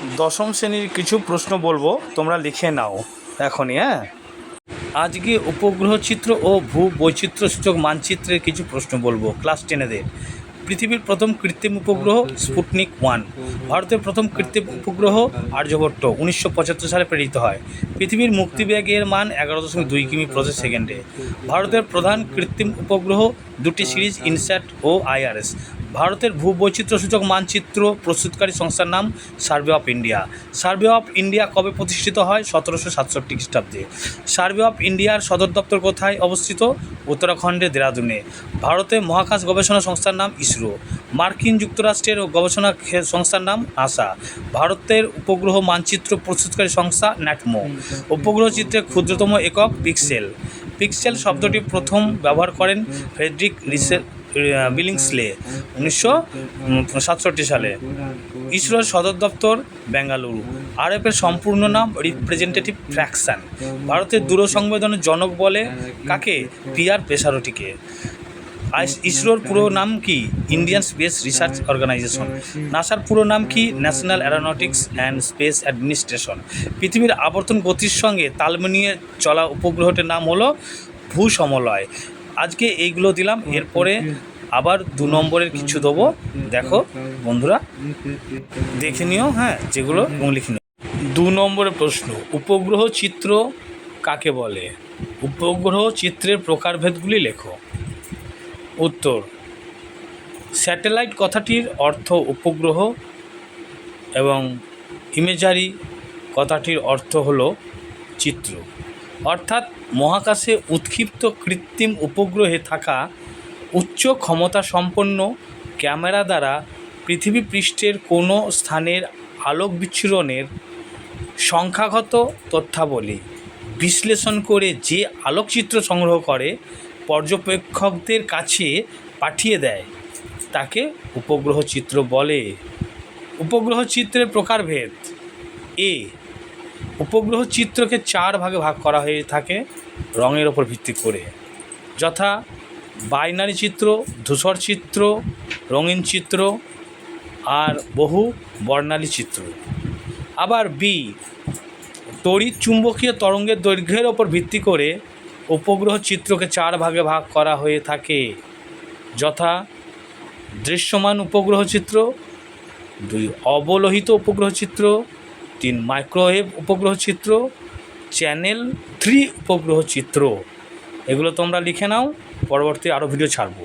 দশম শ্রেণির কিছু প্রশ্ন বলব, তোমরা লিখে নাও, এখনই হ্যাঁ? আজকে উপগ্রহ চিত্র ও ভূ বৈচিত্র্য সূচক মানচিত্রের কিছু প্রশ্ন বলব ক্লাস টেনেদের পৃথিবীর প্রথম কৃত্রিম উপগ্রহ স্পুটনিক ওয়ান। ভারতের প্রথম কৃত্রিম উপগ্রহ আর্যভট্ট, উনিশশো পঁচাত্তর সালে প্রেরিত হয়। পৃথিবীর মুক্তিবেগের মান এগারো দশমিক দুই কিমি প্রতি সেকেন্ডে। ভারতের প্রধান কৃত্রিম উপগ্রহ দুটি সিরিজ, ইনস্যাট ও আইআরএস। ভারতের ভূবৈচিত্র্য সূচক মানচিত্র প্রস্তুতকারী সংস্থার নাম survey of India. Survey of India কবে প্রতিষ্ঠিত হয়? সতেরোশো সাতষট্টি খ্রিস্টাব্দে। সার্ভে অফ ইন্ডিয়ার সদর দপ্তর কোথায় অবস্থিত? উত্তরাখণ্ডের দেরাদুনে। ভারতে মহাকাশ গবেষণা সংস্থার নাম ইসরো। মার্কিন যুক্তরাষ্ট্রের গবেষণা সংস্থার নাম নাসা। ভারতের উপগ্রহ মানচিত্র প্রস্তুতকারী সংস্থা ন্যাটমো। উপগ্রহ চিত্রের ক্ষুদ্রতম একক পিক্সেল। পিক্সেল শব্দটি প্রথম ব্যবহার করেন ফ্রেডরিক রিসে বিলিংসলে উনিশশো সাতষট্টি সালে। ইসরোর সদর দপ্তর বেঙ্গালুরু। আরএফের সম্পূর্ণ নাম রিপ্রেজেন্টেটিভ ফ্র্যাকশন ভারতের দূরসংবেদনের জনক বলে কাকে? পিআর পেশারটিকে ইসরোর পুরো নাম কি? Indian space research organisation. নাসার পুরো নাম কি? National aeronautics and space administration. পৃথিবীর আবর্তন গতির সঙ্গে তাল মিলিয়ে চলা উপগ্রহটির নাম হলো ভূসমলয়। আজকে এইগুলো দিলাম, এরপরে আবার দু নম্বরের কিছু দেবো। দেখো, বন্ধুরা, দেখে নিও হ্যাঁ যেগুলো এবং লিখে নিও। দু নম্বরের প্রশ্ন, উপগ্রহ চিত্র কাকে বলে? উপগ্রহ চিত্রের প্রকারভেদগুলি লেখো। উত্তর, স্যাটেলাইট কথাটির অর্থ উপগ্রহ এবং ইমেজারি কথাটির অর্থ হলো চিত্র। অর্থাৎ মহাকাশে উৎক্ষিপ্ত কৃত্রিম উপগ্রহে থাকা উচ্চ ক্ষমতা সম্পন্ন ক্যামেরা দ্বারা পৃথিবী পৃষ্ঠের কোনো স্থানের আলোক বিচ্ছুরণের সংখ্যাগত তথ্যাবলী বিশ্লেষণ করে যে আলোকচিত্র সংগ্রহ করে পর্যবেক্ষকদের কাছে পাঠিয়ে দেয়, তাকে উপগ্রহ চিত্র বলে। উপগ্রহ চিত্রের প্রকারভেদ এ উপগ্রহ চিত্রকে চার ভাগে ভাগ করা হয়ে থাকে রঙের ওপর ভিত্তি করে। যথা বাইনারি চিত্র, ধূসর চিত্র, রঙিন চিত্র আর বহু বর্ণালী চিত্র। আবার বি তড়িৎ চুম্বকীয় তরঙ্গের দৈর্ঘ্যের ওপর ভিত্তি করে উপগ্রহ চিত্রকে চার ভাগে ভাগ করা হয়ে থাকে। যথা দৃশ্যমান উপগ্রহ চিত্র, দুই অবলোহিত উপগ্রহ চিত্র তিন মাইক্রোওয়েভ উপগ্রহ চিত্র, চ্যানেল থ্রি উপগ্রহ চিত্র। এগুলো তোমরা লিখে নাও, পরবর্তী আরও ভিডিও ছাড়বো।